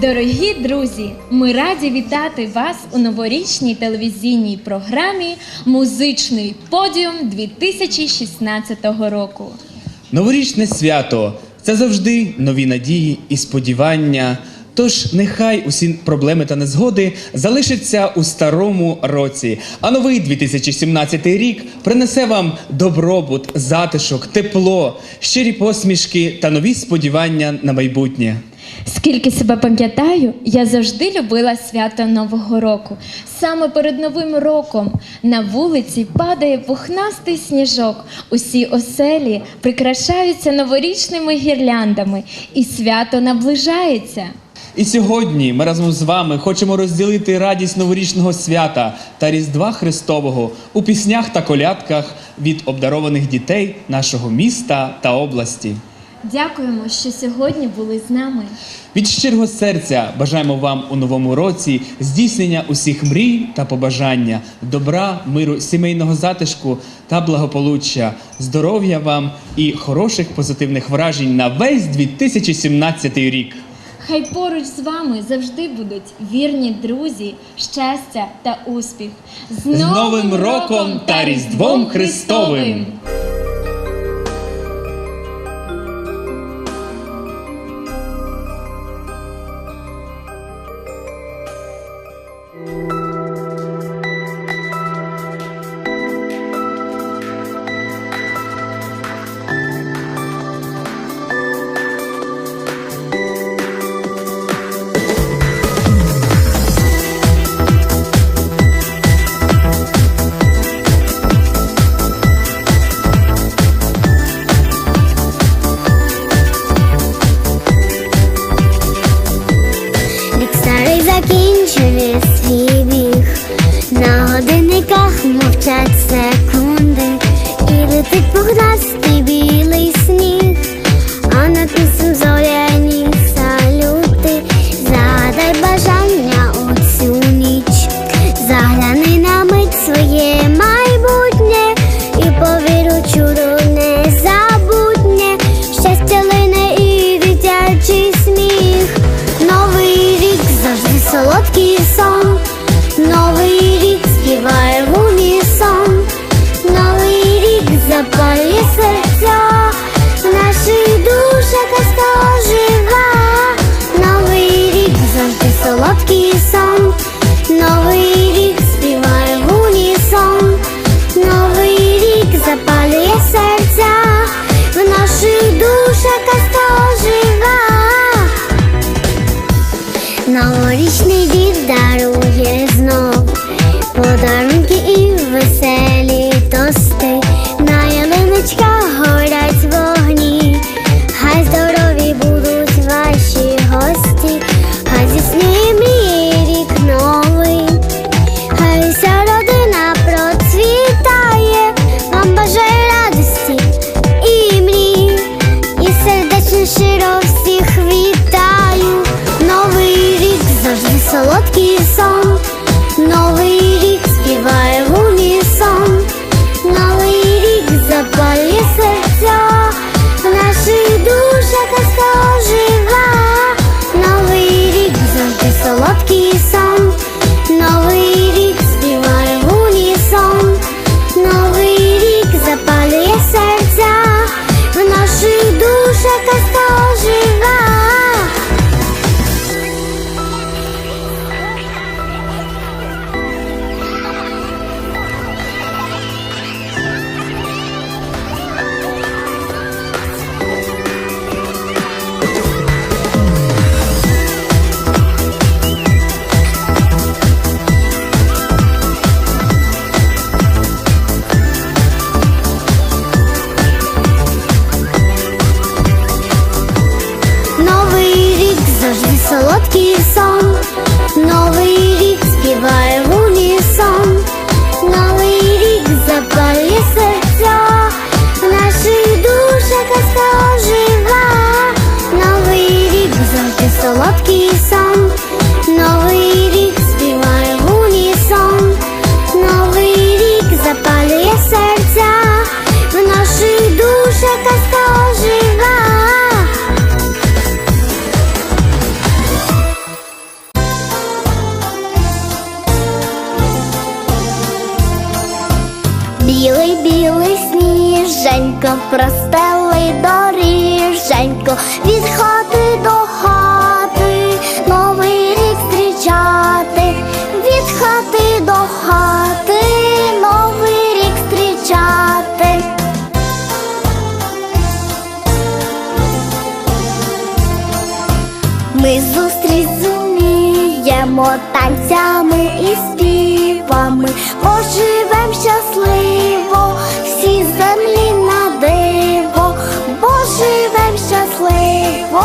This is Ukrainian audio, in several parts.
Дорогі друзі, ми раді вітати вас у новорічній телевізійній програмі Музичний подіум 2016 року. Новорічне свято це завжди нові надії і сподівання. Тож нехай усі проблеми та незгоди залишаться у старому році. А новий 2017 рік принесе вам добробут, затишок, тепло, щирі посмішки та нові сподівання на майбутнє. Скільки себе пам'ятаю, я завжди любила свято Нового року. Саме перед Новим роком на вулиці падає пухнастий сніжок. Усі оселі прикрашаються новорічними гірляндами, і свято наближається. І сьогодні ми разом з вами хочемо розділити радість новорічного свята та Різдва Христового у піснях та колядках від обдарованих дітей нашого міста та області. Дякуємо, що сьогодні були з нами. Від щирого серця бажаємо вам у новому році здійснення усіх мрій та побажання, добра, миру, сімейного затишку та благополуччя, здоров'я вам і хороших позитивних вражень на весь 2017 рік. Хай поруч з вами завжди будуть вірні друзі, щастя та успіх. З Новим роком та Різдвом Христовим! Сніженько, простелий доріженько, від хати до хати, новий рік зустрічати, від хати до хати, новий рік зустрічати. Ми зустріч зуміємо танцями і співами, поживем щасливо, всі землі на диво, поживем щасливо,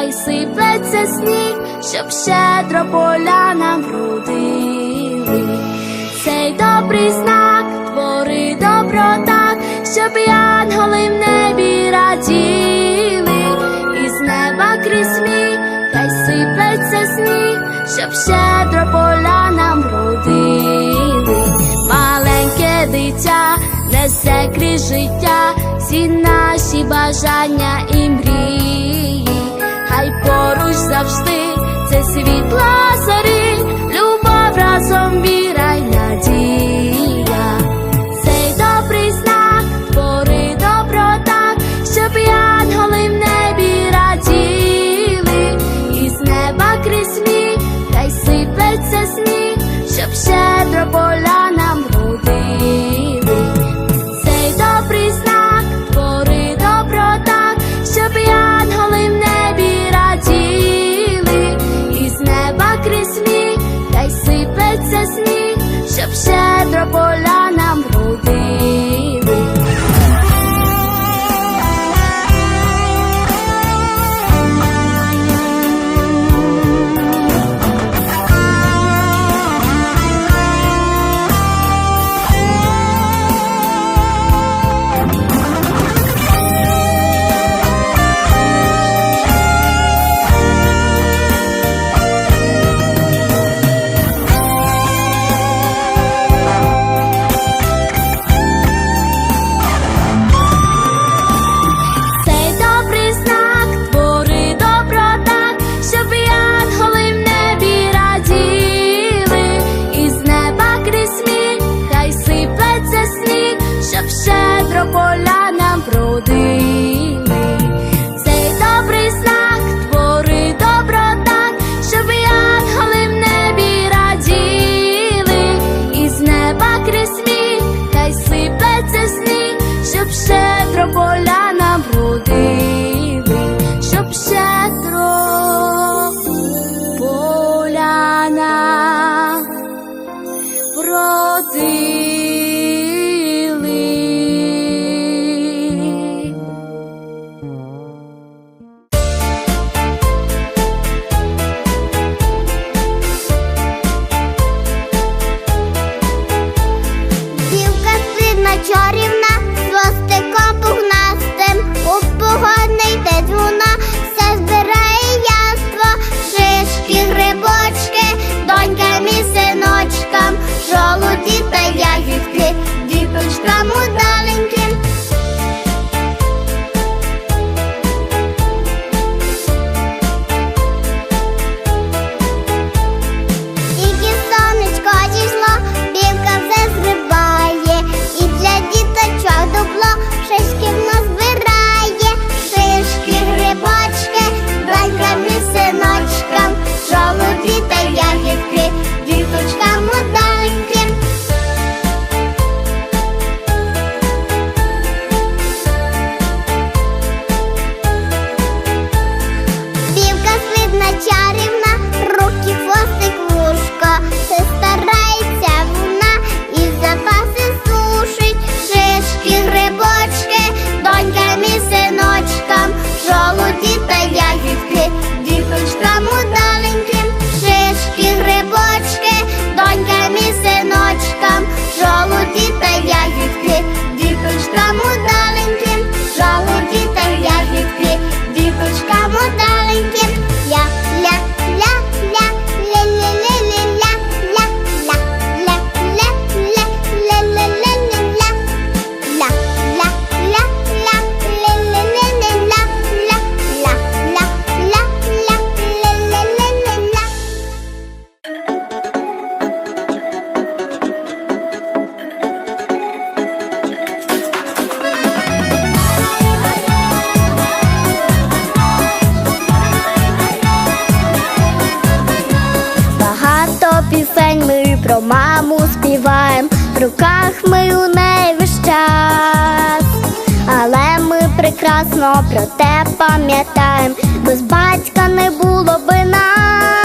хай сиплеться сніг, щоб щедро поля нам вродили. Цей добрий знак твори добро так, щоб янголи в небі раділи, і з неба крізь мій, хай сиплеться сніг, щоб щедро поля нам вродили. Маленьке дитя несе крізь життя. Всі наші бажання і мрії хай поруч завжди, це світла зорі, любов разом вірай й надія, цей добрий знак твори добро так, щоб янголи в небі раділи, і з неба крізь мій, хай сиплеться сніг, щоб щедро. your boy. про те пам'ятаєм, без батька не було би нас.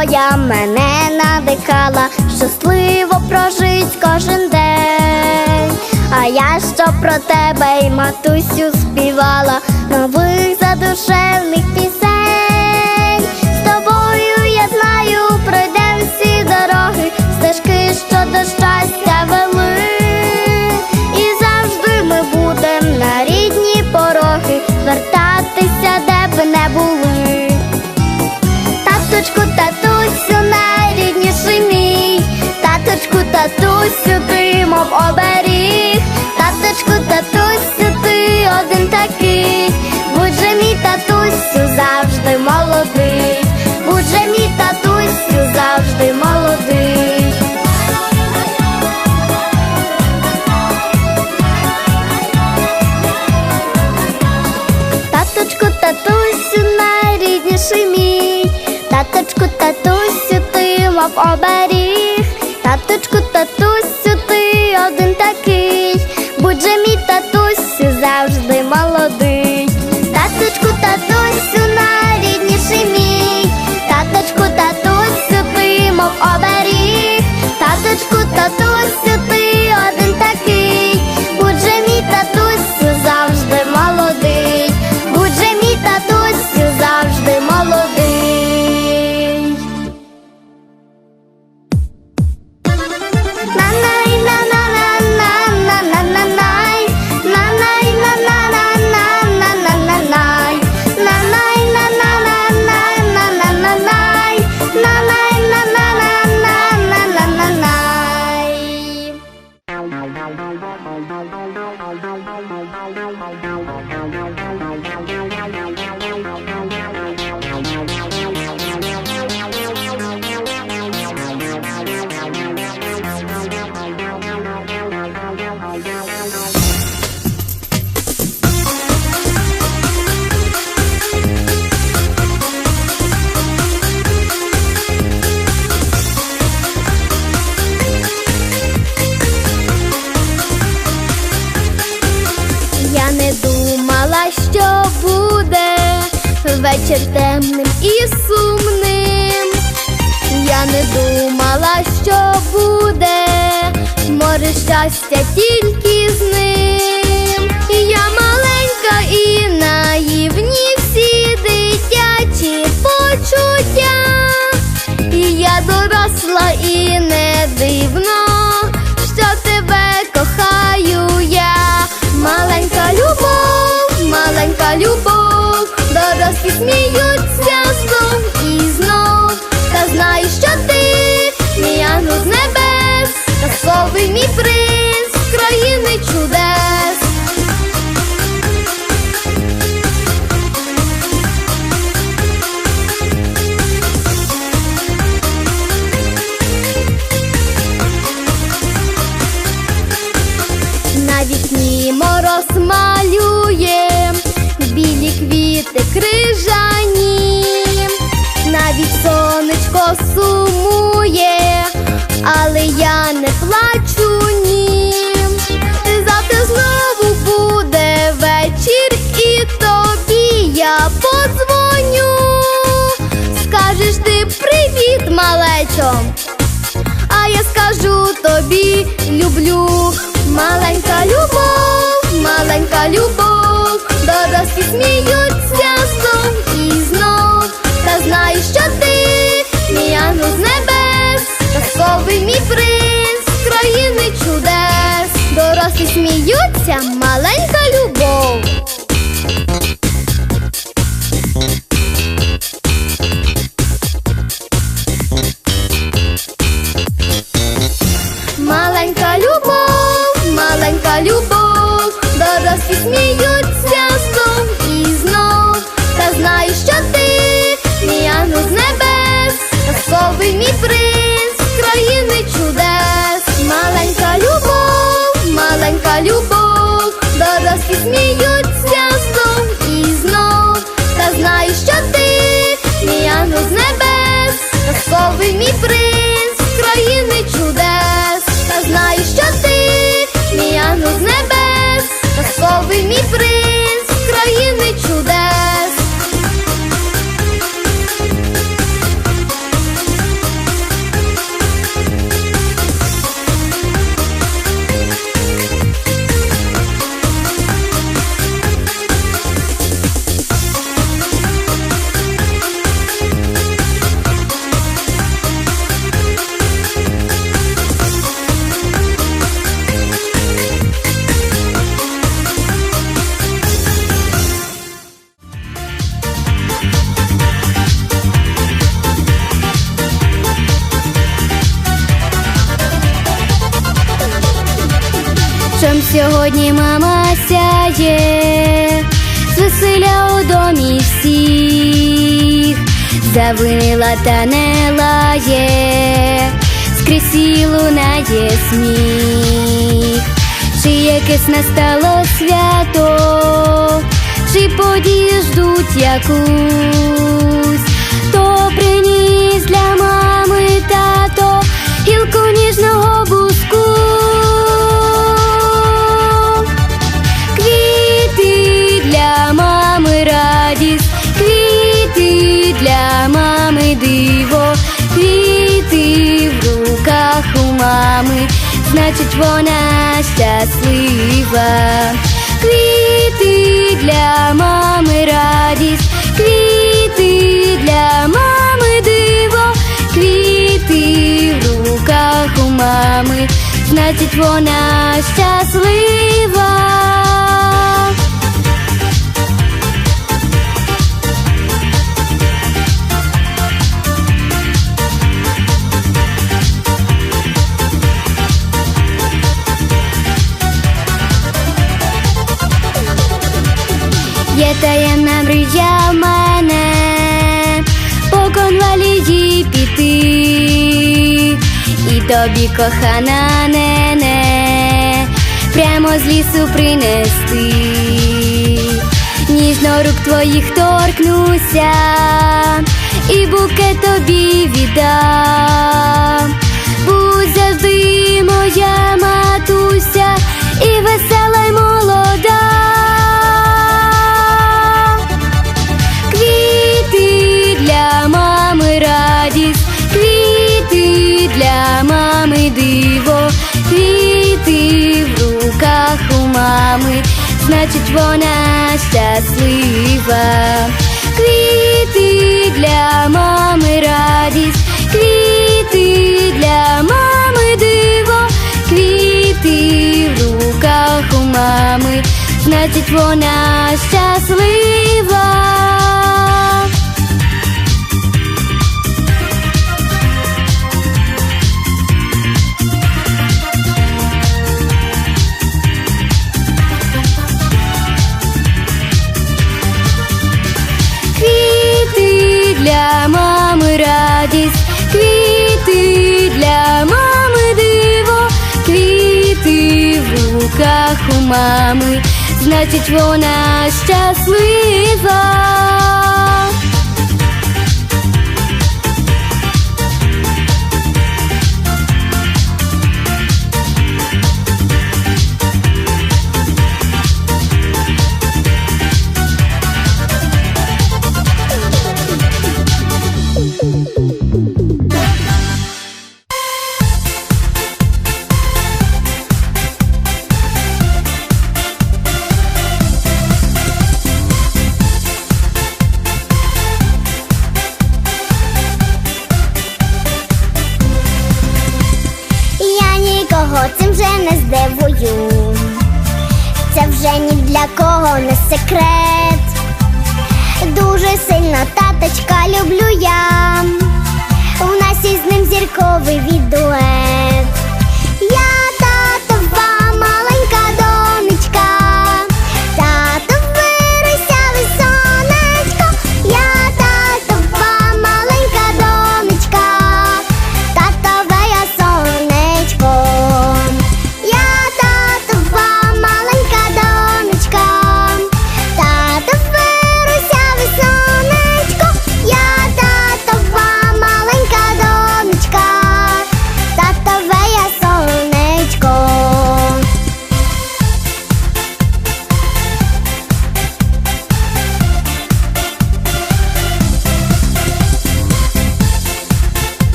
Твоя мене надихала, щасливо прожить кожен день. А я що про тебе й матусю співала нових задушевних татусю, ти мов оберіг, таточку, татусю, ти один такий, будь же мій татусю, завжди молодий, будь же мій татусю, завжди молодий. Таточку, татусю, найрідніший мій, таточку, татусю, ти мов оберіг, таточку, татусю, ти один такий, будь же мій татусю, завжди молодий. Таточку, татусю, найрідніший мій, таточку, татусю, ти мов оберіг, таточку, татусю, дорослі Завтра знову буде вечір, і тобі я подзвоню. Скажеш ти привіт, малечо. А я скажу тобі люблю, маленька любов, маленька любов, дорослі сміються знов і знов. Та знаю, що ти, мій ангел з небес, казковий мій принц з країни чудес. Дорослі сміються, маленька любов. Сьогодні мама сяє, звеселя у домі всіх, завинила та не лає, скрізь їй лунає сміх, чи якесь настало свято, чи події ждуть якусь, значить вона щаслива. Квіти для мами радість, квіти для мами диво, квіти в руках у мами, значить вона щаслива. Таємна мрія в мене по конвалії піти, і тобі, кохана нене, прямо з лісу принести, ніжно рук твоїх торкнуся, і букет тобі віддам. Будь завжди моя матуся і весела й молода. Мами, значить вона щаслива. Квіти для мами радість, квіти для мами диво, квіти в руках у мами, значить вона щаслива. Руках у мами, значить вона щаслива.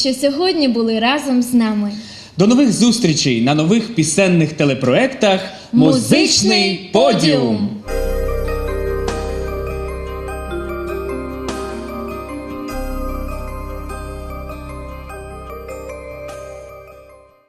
Що сьогодні були разом з нами. До нових зустрічей на нових пісенних телепроектах Музичний подіум.